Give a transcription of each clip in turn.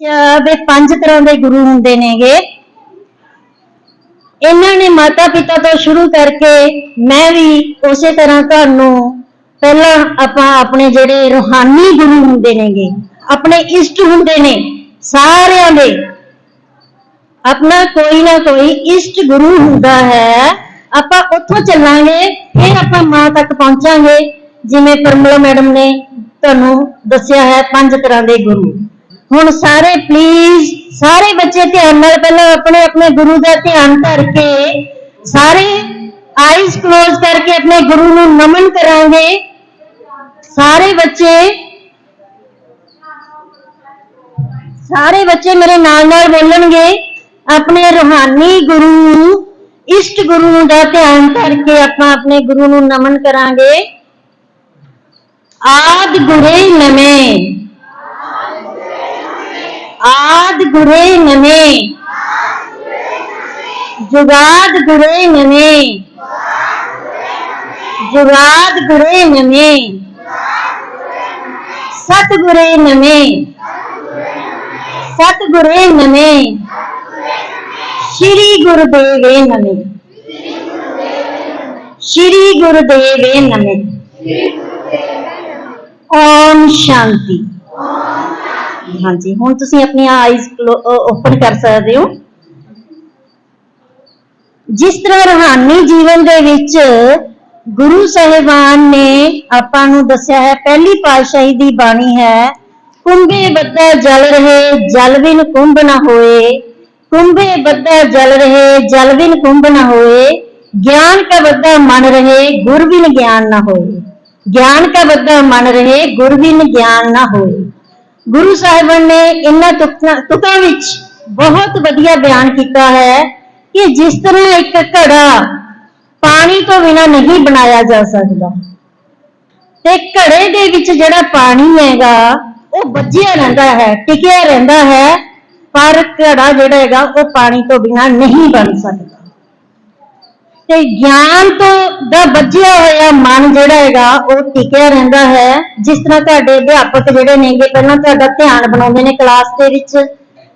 ਚ ਪੰਜ ਤਰ੍ਹਾਂ ਦੇ ਗੁਰੂ ਹੁੰਦੇ ਨੇਗੇ। ਇਹਨਾਂ ਨੇ ਮਾਤਾ ਪਿਤਾ ਤੋਂ ਸ਼ੁਰੂ ਕਰਕੇ ਮੈਂ ਵੀ ਉਸੇ ਤਰ੍ਹਾਂ ਤੁਹਾਨੂੰ ਪਹਿਲਾਂ ਆਪਾਂ ਆਪਣੇ ਜਿਹੜੇ ਰੂਹਾਨੀ ਗੁਰੂ ਹੁੰਦੇ ਨੇਗੇ, ਆਪਣੇ ਇਸ਼ਟ ਹੁੰਦੇ ਨੇ, ਸਾਰਿਆਂ ਦੇ ਆਪਣਾ ਕੋਈ ਨਾ ਕੋਈ ਇਸ਼ਟ ਗੁਰੂ ਹੁੰਦਾ ਹੈ। ਆਪਾਂ ਉੱਥੋਂ ਚੱਲਾਂਗੇ, ਫਿਰ ਆਪਾਂ ਮਾਂ ਤੱਕ ਪਹੁੰਚਾਂਗੇ, ਜਿਵੇਂ ਪਰਮਲਾ ਮੈਡਮ ਨੇ ਤੁਹਾਨੂੰ ਦੱਸਿਆ ਹੈ ਪੰਜ ਤਰ੍ਹਾਂ ਦੇ ਗੁਰੂ। ਹੁਣ ਸਾਰੇ ਪਲੀਜ਼ ਸਾਰੇ ਬੱਚੇ ਧਿਆਨ ਨਾਲ ਪਹਿਲਾਂ ਆਪਣੇ ਆਪਣੇ ਗੁਰੂ ਦਾ ਧਿਆਨ ਧਰ ਕੇ ਸਾਰੇ ਆਈਜ਼ ਕਲੋਜ਼ ਕਰਕੇ ਆਪਣੇ ਗੁਰੂ ਨੂੰ ਨਮਨ ਕਰਾਂਗੇ। ਸਾਰੇ ਬੱਚੇ ਸਾਰੇ ਬੱਚੇ ਮੇਰੇ ਨਾਲ ਨਾਲ ਬੋਲਣਗੇ। ਆਪਣੇ ਰੂਹਾਨੀ ਗੁਰੂ, ਇਸ਼ਟ ਗੁਰੂ ਦਾ ਧਿਆਨ ਕਰਕੇ ਆਪਾਂ ਆਪਣੇ ਗੁਰੂ ਨੂੰ ਨਮਨ ਕਰਾਂਗੇ। ਆਦ ਗੁਰੇ ਨਵੇਂ। ਆਦ ਗੁਰੇ ਨਵੇਂ ਜੁਗਾਦ ਗੁਰੇ ਨਵੇਂ ਜੁਗਾਦ ਗੁਰੇ ਨਵੇਂ ਸਤ ਗੁਰੇ ਨਵੇਂ ਸਤ ਗੁਰੇ ਨਵੇਂ ਸ਼੍ਰੀ ਗੁਰਦੇਵੇ ਨਵੇਂ ਸ਼੍ਰੀ ਗੁਰਦੇਵੇ ਨਵੇਂ ਓਮ ਹਾਂਜੀ, ਹੁਣ ਤੁਸੀਂ ਆਪਣੀਆਂ ਆਈਜ਼ ਓਪਨ ਕਰ ਸਕਦੇ ਹੋ। ਜਿਸ ਤਰ੍ਹਾਂ ਰੂਹਾਨੀ ਜੀਵਨ ਦੇ ਵਿੱਚ ਗੁਰੂ ਸਾਹਿਬਾਨ ਨੇ ਆਪਾਂ ਨੂੰ ਦੱਸਿਆ ਹੈ, ਪਹਿਲੀ ਪਾਤਸ਼ਾਹੀ ਦੀ ਬਾਣੀ ਹੈ, ਕੁੰਭੇ ਬੱਦਾ ਜਲ ਰਹੇ, ਜਲ ਬਿਨ ਕੁੰਭ ਨਾ ਹੋਏ। ਕੁੰਭੇ ਬੱਦਾ ਜਲ ਰਹੇ, ਜਲ ਬਿਨ ਕੁੰਭ ਨਾ ਹੋਏ। ਗਿਆਨ ਕਾ ਬੱਦਾ ਮਨ ਰਹੇ, ਗੁਰ ਬਿਨ ਗਿਆਨ ਨਾ ਹੋਏ। ਗਿਆਨ ਕਾ ਬੱਦਾ ਮਨ ਰਹੇ, ਗੁਰ ਬਿਨ ਗਿਆਨ ਨਾ ਹੋਏ। ਗੁਰੂ ਸਾਹਿਬਾਨ ਨੇ ਇਹਨਾਂ ਤੁਕਾਂ ਵਿੱਚ ਬਹੁਤ ਵਧੀਆ ਬਿਆਨ ਕੀਤਾ ਹੈ ਕਿ ਜਿਸ ਤਰ੍ਹਾਂ ਇੱਕ ਘੜਾ ਪਾਣੀ ਤੋਂ ਬਿਨਾ ਨਹੀਂ ਬਣਾਇਆ ਜਾ ਸਕਦਾ, ਤੇ ਘੜੇ ਦੇ ਵਿੱਚ ਜਿਹੜਾ ਪਾਣੀ ਹੈਗਾ, ਉਹ ਵੱਜਿਆ ਰਹਿੰਦਾ ਹੈ, ਟਿਕਿਆ ਰਹਿੰਦਾ ਹੈ, ਪਰ ਘੜਾ ਜਿਹੜਾ ਹੈਗਾ, ਉਹ ਪਾਣੀ ਤੋਂ ਬਿਨਾ ਨਹੀਂ ਬਣ ਸਕਦਾ। ਤੇ ਗਿਆਨ ਤੋਂ ਦਾ ਵੱਜਿਆ ਹੋਇਆ ਮਨ ਜਿਹੜਾ ਹੈਗਾ, ਉਹ ਟਿਕਿਆ ਰਹਿੰਦਾ ਹੈ। ਜਿਸ ਤਰ੍ਹਾਂ ਤੁਹਾਡੇ ਅਧਿਆਪਕ ਜਿਹੜੇ ਨੇਗੇ, ਪਹਿਲਾਂ ਤੁਹਾਡਾ ਧਿਆਨ ਬਣਾਉਂਦੇ ਨੇ ਕਲਾਸ ਦੇ ਵਿੱਚ,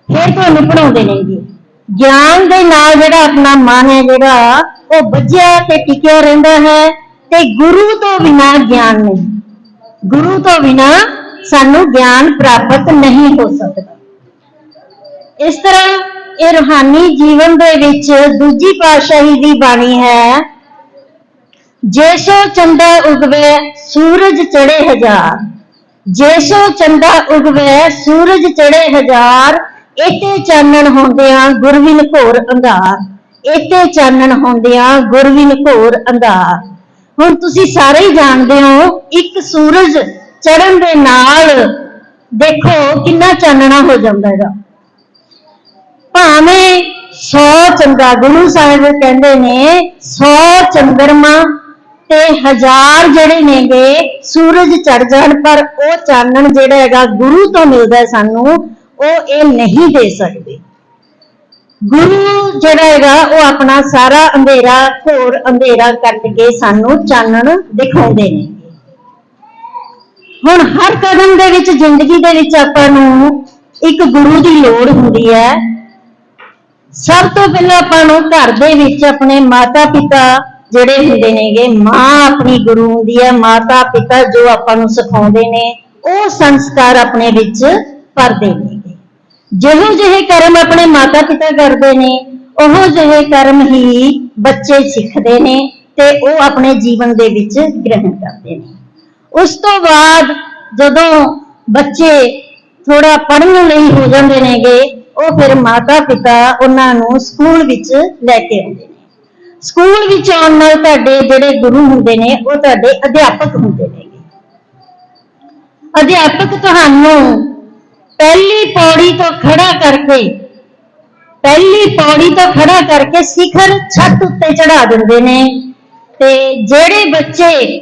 ਫਿਰ ਤੁਹਾਨੂੰ ਪੜਾਉਂਦੇ ਨੇਗੇ। ਗਿਆਨ ਦੇ ਨਾਲ ਜਿਹੜਾ ਆਪਣਾ ਮਨ ਹੈ ਜਿਹੜਾ, ਉਹ ਬੱਝਿਆ ਤੇ ਟਿਕਿਆ ਰਹਿੰਦਾ ਹੈ ਤੇ ਗੁਰੂ ਤੋਂ ਬਿਨਾ ਗਿਆਨ ਨਹੀਂ। ਗੁਰੂ ਤੋਂ ਬਿਨਾ ਸਾਨੂੰ ਗਿਆਨ ਪ੍ਰਾਪਤ ਨਹੀਂ ਹੋ ਸਕਦਾ। ਇਸ ਤਰ੍ਹਾਂ ਇਹ ਰੂਹਾਨੀ ਜੀਵਨ ਦੇ ਵਿੱਚ ਦੂਜੀ ਪਾਤਸ਼ਾਹੀ ਦੀ ਬਾਣੀ ਹੈ ਜੇਸੋ ਚੰਦਾ ਉਗਵੇ ਸੂਰਜ ਚੜੇ ਹਜ਼ਾਰ। ਜੇਸੋ ਚੰਦਾ ਉਗਵੇ ਸੂਰਜ ਚੜੇ ਹਜ਼ਾਰ ਇਤੇ ਚਾਨਣ ਹੁੰਦਿਆਂ ਗੁਰਵਿਨ ਘੋਰ ਅੰਧਾਰ। ਇਤੇ ਚਾਨਣ ਹੁੰਦਿਆਂ ਗੁਰਵਿਨ ਘੋਰ ਅੰਧਾਰ। ਹੁਣ ਤੁਸੀਂ ਸਾਰੇ ਹੀ ਜਾਣਦੇ ਹੋ, ਇੱਕ ਸੂਰਜ ਚੜਨ ਦੇ ਨਾਲ ਦੇਖੋ ਕਿੰਨਾ ਚਾਨਣਾ ਹੋ ਜਾਂਦਾ ਹੈਗਾ ਭਾਵੇਂ 100 ਚੰਦਾ ਗੁਰੂ ਸਾਹਿਬ ਕਹਿੰਦੇ ਨੇ 100 ਚੰਦਰਮਾ ਤੇ ਹਜ਼ਾਰ ਜਿਹੜੇ ਨੇਗੇ ਸੂਰਜ ਚੜ ਜਾਣ, ਪਰ ਉਹ ਚਾਨਣ ਜਿਹੜਾ ਹੈਗਾ ਗੁਰੂ ਤੋਂ ਮਿਲਦਾ ਸਾਨੂੰ, ਉਹ ਇਹ ਨਹੀਂ ਦੇ ਸਕਦੇ। ਗੁਰੂ ਜਿਹੜਾ ਹੈਗਾ, ਉਹ ਆਪਣਾ ਸਾਰਾ ਅੰਧੇਰਾ, ਘੋਰ ਅੰਧੇਰਾ ਕੱਟ ਕੇ ਸਾਨੂੰ ਚਾਨਣ ਦਿਖਾਉਂਦੇ ਨੇ। ਹੁਣ ਹਰ ਕਦਮ ਦੇ ਵਿੱਚ ਜ਼ਿੰਦਗੀ ਦੇ ਵਿੱਚ ਆਪਾਂ ਨੂੰ ਇੱਕ ਗੁਰੂ ਦੀ ਲੋੜ ਹੁੰਦੀ ਹੈ। ਸਭ ਤੋਂ ਪਹਿਲਾਂ ਆਪਾਂ ਨੂੰ ਘਰ ਦੇ ਵਿੱਚ ਆਪਣੇ ਮਾਤਾ ਪਿਤਾ ਜਿਹੜੇ ਹੁੰਦੇ ਨੇਗੇ, ਮਾਂ ਆਪਣੀ ਗੁਰੂ ਹੁੰਦੀ ਹੈ ਮਾਤਾ ਪਿਤਾ ਜੋ ਆਪਾਂ ਨੂੰ ਸਿਖਾਉਂਦੇ ਨੇ, ਉਹ ਸੰਸਕਾਰ ਆਪਣੇ ਵਿੱਚ ਭਰਦੇ ਨੇਗੇ। ਜਿਹੋ ਜਿਹੇ ਕਰਮ ਆਪਣੇ ਮਾਤਾ ਪਿਤਾ ਕਰਦੇ ਨੇ, ਉਹ ਜਿਹੇ ਕਰਮ ਹੀ ਬੱਚੇ ਸਿੱਖਦੇ ਨੇ ਤੇ ਉਹ ਆਪਣੇ ਜੀਵਨ ਦੇ ਵਿੱਚ ਗ੍ਰਹਿਣ ਕਰਦੇ ਨੇ। ਉਸ ਤੋਂ ਬਾਅਦ ਜਦੋਂ ਬੱਚੇ ਥੋੜਾ ਪੜ੍ਹਨ ਲਈ ਹੋ ਜਾਂਦੇ ਨੇਗੇ ਉਹ ਫਿਰ ਮਾਤਾ ਪਿਤਾ ਉਹਨਾਂ ਨੂੰ ਸਕੂਲ ਵਿੱਚ ਲੈ ਕੇ ਆਉਂਦੇ ਨੇ। ਸਕੂਲ ਵਿੱਚ ਆਉਣ ਨਾਲ ਤੁਹਾਡੇ ਜਿਹੜੇ ਗੁਰੂ ਹੁੰਦੇ ਨੇ, ਉਹ ਤੁਹਾਡੇ ਅਧਿਆਪਕ ਹੁੰਦੇ ਨੇਗੇ ਅਧਿਆਪਕ ਤੁਹਾਨੂੰ ਪਹਿਲੀ ਪੌੜੀ ਤੋਂ ਖੜਾ ਕਰਕੇ, ਪਹਿਲੀ ਪੌੜੀ ਤੋਂ ਖੜਾ ਕਰਕੇ ਸਿਖਰ ਛੱਤ ਉੱਤੇ ਚੜਾ ਦਿੰਦੇ ਨੇ ਤੇ ਜਿਹੜੇ ਬੱਚੇ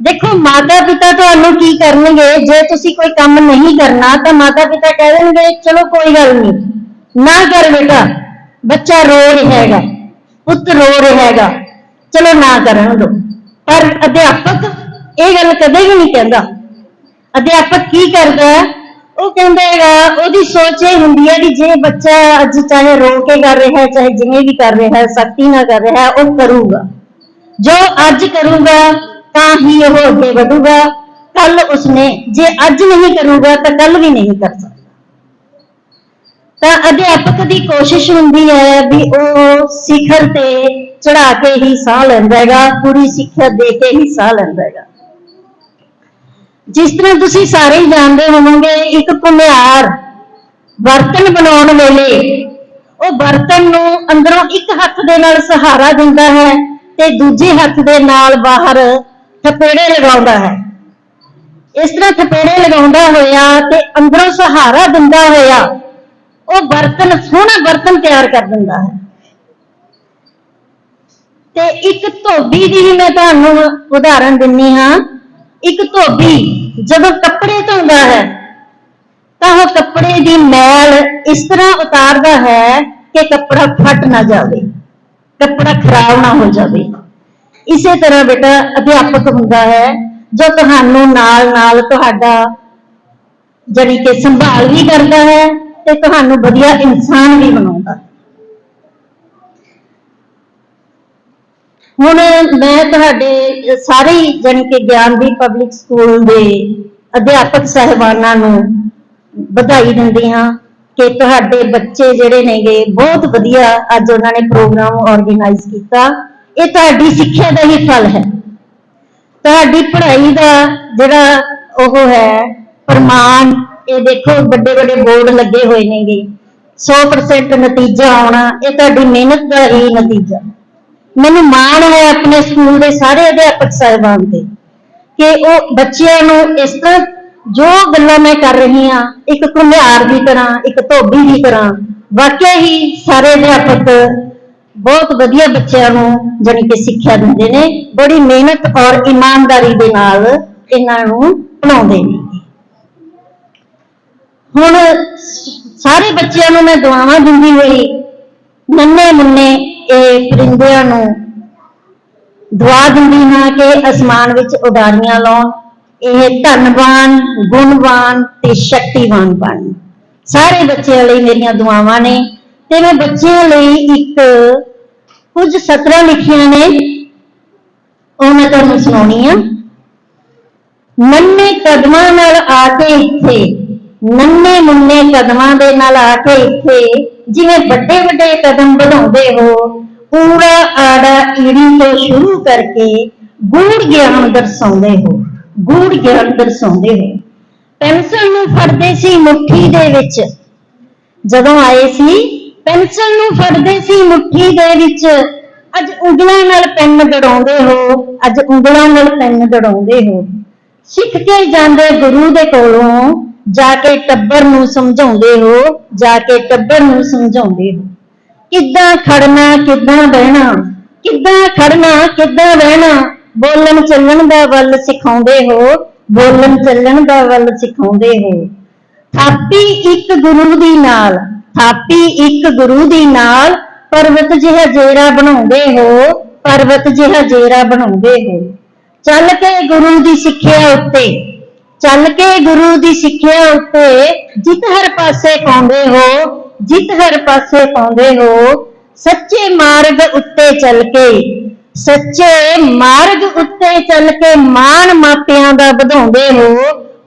ਦੇਖੋ ਮਾਤਾ ਪਿਤਾ ਤੁਹਾਨੂੰ ਕੀ ਕਰਨਗੇ? ਜੇ ਤੁਸੀਂ ਕੋਈ ਕੰਮ ਨਹੀਂ ਕਰਨਾ, ਤਾਂ ਮਾਤਾ ਪਿਤਾ ਕਹਿ ਦੇਣਗੇ, ਚਲੋ, ਕੋਈ ਗੱਲ ਨਹੀਂ। ਨਾ ਕਰ ਬੇਟਾ, ਬੱਚਾ ਰੋ ਰਿਹਾ ਹੈਗਾ, ਪੁੱਤ ਰੋ ਰਿਹਾ ਹੈਗਾ। ਚਲੋ, ਨਾ ਕਰਨ ਦੋ। ਪਰ ਅਧਿਆਪਕ ਇਹ ਗੱਲ ਕਦੇ ਵੀ ਨਹੀਂ ਕਹਿੰਦਾ। ਅਧਿਆਪਕ ਕੀ ਕਰਦਾ ਹੈ? ਉਹ ਕਹਿੰਦਾ ਹੈਗਾ, ਉਹਦੀ ਸੋਚ ਇਹ ਹੁੰਦੀ ਹੈ ਕਿ ਜੇ ਬੱਚਾ ਅੱਜ ਚਾਹੇ ਰੋ ਕੇ ਕਰ ਰਿਹਾ ਹੈ ਚਾਹੇ ਜਿਵੇਂ ਵੀ ਕਰ ਰਿਹਾ ਹੈ ਸਖਤੀ ਨਾਲ ਕਰ ਰਿਹਾ ਹੈ ਉਹ ਕਰੂਗਾ। ਜੋ ਅੱਜ ਕਰੂਗਾ ਤਾਂ ਹੀ ਉਹ ਅੱਗੇ ਵਧੂਗਾ। ਕੱਲ ਉਸਨੇ ਜੇ ਅੱਜ ਨਹੀਂ ਕਰੂਗਾ ਤਾਂ ਕੱਲ ਵੀ ਨਹੀਂ ਕਰ ਸਕਦਾ। ਤਾਂ ਅਧਿਆਪਕ ਦੀ ਕੋਸ਼ਿਸ਼ ਹੁੰਦੀ ਹੈ ਵੀ ਉਹ ਸਿਖਰ ਤੇ ਚੜਾ ਕੇ ਹੀ ਸਾਹ ਲੈਂਦਾ ਹੈਗਾ, ਪੂਰੀ ਸਿੱਖਿਆ ਦੇ ਕੇ ਹੀ ਸਾਹ ਲੈਂਦਾ ਹੈਗਾ। ਜਿਸ ਤਰ੍ਹਾਂ ਤੁਸੀਂ ਸਾਰੇ ਹੀ ਜਾਣਦੇ ਹੋਵੋਗੇ, ਇੱਕ ਘੁਮਿਆਰ ਬਰਤਨ ਬਣਾਉਣ ਵੇਲੇ ਉਹ ਬਰਤਨ ਨੂੰ ਅੰਦਰੋਂ ਇੱਕ ਹੱਥ ਦੇ ਨਾਲ ਸਹਾਰਾ ਦਿੰਦਾ ਹੈ ਤੇ ਦੂਜੇ ਹੱਥ ਦੇ ਨਾਲ ਬਾਹਰ ਥਪੇੜੇ ਲਗਾਉਂਦਾ ਹੈ। ਇਸ ਤਰ੍ਹਾਂ ਥਪੇੜੇ ਲਗਾਉਂਦਾ ਹੋਇਆ ਤੇ ਅੰਦਰੋਂ ਸਹਾਰਾ ਦਿੰਦਾ ਹੋਇਆ, ਉਹ ਬਰਤਨ, ਸੋਹਣਾ ਬਰਤਨ ਤਿਆਰ ਕਰ ਦਿੰਦਾ ਹੈ। ਤੇ ਇੱਕ ਧੋਬੀ ਦੀ ਵੀ ਮੈਂ ਤੁਹਾਨੂੰ ਉਦਾਹਰਨ ਦਿੰਨੀ ਹਾਂ। ਇੱਕ ਧੋਬੀ ਜਦੋਂ ਕੱਪੜੇ ਧੋਂਦਾ ਹੈ, ਤਾਂ ਉਹ ਕੱਪੜੇ ਦੀ ਮੈਲ ਇਸ ਤਰ੍ਹਾਂ ਉਤਾਰਦਾ ਹੈ ਕਿ ਕੱਪੜਾ ਫਟ ਨਾ ਜਾਵੇ, ਕੱਪੜਾ ਖਰਾਬ ਨਾ ਹੋ ਜਾਵੇ। ਇਸੇ ਤਰ੍ਹਾਂ ਬੇਟਾ ਅਧਿਆਪਕ ਹੁੰਦਾ ਹੈ, ਜੋ ਤੁਹਾਨੂੰ ਨਾਲ ਨਾਲ ਤੁਹਾਡਾ ਜਿਹੜੀ ਕਿ ਸੰਭਾਲ ਵੀ ਕਰਦਾ ਹੈ ਤੇ ਤੁਹਾਨੂੰ ਵਧੀਆ ਇਨਸਾਨ ਵੀ ਬਣਾਉਂਦਾ ਹੁਣ ਮੈਂ ਤੁਹਾਡੇ ਸਾਰੇ ਹੀ ਜਾਣੀ ਕਿ ਗਿਆਨਦੀਪ ਪਬਲਿਕ ਸਕੂਲ ਦੇ ਅਧਿਆਪਕ ਸਹਿਬਾਨਾਂ ਨੂੰ ਵਧਾਈ ਦਿੰਦੀ ਹਾਂ ਕਿ ਤੁਹਾਡੇ ਬੱਚੇ ਜਿਹੜੇ ਨੇਗੇ ਬਹੁਤ ਵਧੀਆ ਅੱਜ ਉਹਨਾਂ ਨੇ ਪ੍ਰੋਗਰਾਮ ਆਰਗੇਨਾਈਜ਼ ਕੀਤਾ। ਇਹ ਤੁਹਾਡੀ ਸਿੱਖਿਆ ਦਾ ਹੀ ਫਲ ਹੈ। ਤੁਹਾਡੀ ਪੜ੍ਹਾਈ ਦਾ ਜਿਹੜਾ ਉਹ ਹੈ, ਪ੍ਰਮਾਣ, ਇਹ ਦੇਖੋ ਵੱਡੇ ਵੱਡੇ ਬੋਰਡ ਲੱਗੇ ਹੋਏ ਨੇਗੇ। 100% ਨਤੀਜਾ ਆਉਣਾ, ਇਹ ਤੁਹਾਡੀ ਮਿਹਨਤ ਦਾ ਹੀ ਨਤੀਜਾ। ਮੈਨੂੰ ਮਾਣ ਹੈ ਆਪਣੇ ਸਕੂਲ ਦੇ ਸਾਰੇ ਅਧਿਆਪਕ ਸਾਹਿਬਾਨ ਤੇ ਕਿ ਉਹ ਬੱਚਿਆਂ ਨੂੰ ਇਸ ਤਰ੍ਹਾਂ ਜੋ ਗੱਲਾਂ ਮੈਂ ਕਰ ਰਹੀ ਹਾਂ, ਇੱਕ ਘੁਮਿਆਰ ਦੀ ਤਰ੍ਹਾਂ, ਇੱਕ ਧੋਬੀ ਦੀ ਤਰ੍ਹਾਂ, ਵਾਕਿਆ ਹੀ ਸਾਰੇ ਅਧਿਆਪਕ ਬਹੁਤ ਵਧੀਆ ਬੱਚਿਆਂ ਨੂੰ ਜਾਣੀ ਕਿ ਸਿੱਖਿਆ ਦਿੰਦੇ ਨੇ, ਬੜੀ ਮਿਹਨਤ ਔਰ ਇਮਾਨਦਾਰੀ ਦੇ ਨਾਲ ਇਹਨਾਂ ਨੂੰ ਪੜਾਉਂਦੇ ਨੇ। ਹੁਣ ਸਾਰੇ ਬੱਚਿਆਂ ਨੂੰ ਮੈਂ ਦੁਆਵਾਂ ਦਿੰਦੀ ਹੋਈ ਨੰਨੇ ਮੁੰਨੇ ਇਹ ਪਰਿੰਦਿਆਂ ਨੂੰ ਦੁਆ ਦਿੰਦੀ ਹਾਂ ਕਿ ਅਸਮਾਨ ਵਿੱਚ ਉਡਾਰੀਆਂ ਲਾਉਣ, ਇਹ ਧੰਨਵਾਨ, ਗੁਣਵਾਨ ਤੇ ਸ਼ਕਤੀਵਾਨ ਬਣ। ਸਾਰੇ ਬੱਚਿਆਂ ਲਈ ਮੇਰੀਆਂ ਦੁਆਵਾਂ ਨੇ ਤੇ ਮੈਂ ਬੱਚਿਆਂ ਲਈ ਇੱਕ ਕੁਝ ਸਤਰਾਂ ਲਿਖੀਆਂ ਨੇ। ਉਹ ਮੈਂ ਤੁਹਾਨੂੰ ਸੁਣਾਉਣੀ ਆ ਨੰਨੇ ਕਦਮਾਂ ਨਾਲ ਆ ਕੇ ਇੱਥੇ, ਨੰਨੇ ਮੁੰਨੇ ਕਦਮਾਂ ਦੇ ਨਾਲ ਆ ਕੇ ਇੱਥੇ, ਜਿਵੇਂ ਵੱਡੇ ਵੱਡੇ ਕਦਮ ਵਧਾਉਂਦੇ ਹੋ, ਪੂਰਾ ਆੜਾ ਈੜੀ ਤੋਂ ਸ਼ੁਰੂ ਕਰਕੇ ਗੂੜ ਗਿਆਨ ਦਰਸਾਉਂਦੇ ਹੋ ਗੂੜ ਗਿਆਨ ਦਰਸਾਉਂਦੇ ਹੋ। ਪੈਨਸਲ ਨੂੰ ਫੜਦੇ ਸੀ ਮੁੱਠੀ ਦੇ ਵਿੱਚ। ਜਦੋਂ ਆਏ ਸੀ ਪੈਨਸਲ ਨੂੰ ਫੜਦੇ ਸੀ ਮੁੱਠੀ ਦੇ ਵਿੱਚ। ਅੱਜ ਉਂਗਲਾਂ ਨਾਲ ਪੈਨ ਦੜਾਉਂਦੇ ਹੋ, ਅੱਜ ਉਂਗਲਾਂ ਨਾਲ ਪੈਨ ਦੜਾਉਂਦੇ ਹੋ। ਸਿੱਖ ਕੇ ਜਾਂਦੇ ਗੁਰੂ ਦੇ ਕੋਲੋਂ, ਜਾ ਕੇ ਟੱਬਰ ਨੂੰ ਸਮਝਾਉਂਦੇ ਹੋ, ਜਾ ਕੇ ਟੱਬਰ ਨੂੰ ਸਮਝਾਉਂਦੇ ਹੋ। ਕਿੱਦਾਂ ਖੜਨਾ, ਕਿੱਦਾਂ ਬਹਿਣਾ, ਕਿੱਦਾਂ ਖੜਨਾ, ਕਿੱਦਾਂ ਬਹਿਣਾ? ਬੋਲਣ ਚੱਲਣ ਦਾ ਵੱਲ ਸਿਖਾਉਂਦੇ ਹੋ, ਬੋਲਣ ਚੱਲਣ ਦਾ ਵੱਲ ਸਿਖਾਉਂਦੇ ਹੋ। ਥਾਪੀ ਇੱਕ ਗੁਰੂ ਦੀ ਨਾਲ ਥਾਪੀ ਇੱਕ ਗੁਰੂ ਦੀ ਨਾਲ ਪਰਵਤ ਜਿਹਾ ਜੇਰਾ ਬਣਾਉਂਦੇ ਹੋ ਪਰਵਤ ਜਿਹਾ ਜੇਰਾ ਬਣਾਉਂਦੇ ਹੋ। ਚੱਲ ਕੇ ਗੁਰੂ ਦੀ ਸਿੱਖਿਆ ਉੱਤੇ, ਚੱਲ ਕੇ ਗੁਰੂ ਦੀ ਸਿੱਖਿਆ ਉੱਤੇ ਜਿਤ ਹਰ ਪਾਸੇ ਪਾਉਂਦੇ ਹੋ, ਜਿਤ ਹਰ ਪਾਸੇ ਪਾਉਂਦੇ ਹੋ। ਸੱਚੇ ਮਾਰਗ ਉੱਤੇ ਚੱਲ ਕੇ, ਸੱਚੇ ਮਾਰਗ ਉੱਤੇ ਚੱਲ ਕੇ ਮਾਣ ਮਾਪਿਆਂ ਦਾ ਵਧਾਉਂਦੇ ਹੋ,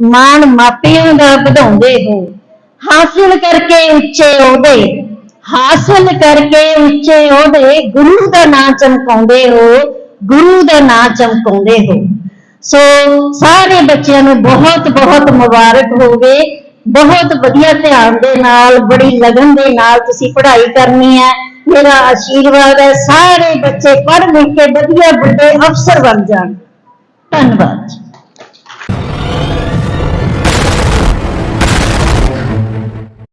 ਮਾਣ ਮਾਪਿਆਂ ਦਾ ਵਧਾਉਂਦੇ ਹੋ। ਹਾਸਿਲ ਕਰਕੇ ਉੱਚੇ ਅਹੁਦੇ ਹਾਸਿਲ ਕਰਕੇ ਉੱਚੇ ਅਹੁਦੇ ਗੁਰੂ ਦਾ ਨਾਂ ਚਮਕਾਉਂਦੇ ਹੋ, ਗੁਰੂ ਦਾ ਨਾਂ ਚਮਕਾਉਂਦੇ ਹੋ। ਸੋ ਸਾਰੇ ਬੱਚਿਆਂ ਨੂੰ ਬਹੁਤ ਬਹੁਤ ਮੁਬਾਰਕ ਹੋਵੇ, ਬਹੁਤ ਵਧੀਆ ਧਿਆਨ ਦੇ ਨਾਲ, ਬੜੀ ਲਗਨ ਦੇ ਨਾਲ ਤੁਸੀਂ ਪੜ੍ਹਾਈ ਕਰਨੀ ਹੈ। ਮੇਰਾ ਆਸ਼ੀਰਵਾਦ ਹੈ, ਸਾਰੇ ਬੱਚੇ ਪੜ੍ਹ ਲਿਖ ਕੇ ਵਧੀਆ, ਵੱਡੇ ਅਫਸਰ ਬਣ ਜਾਣ। ਧੰਨਵਾਦ।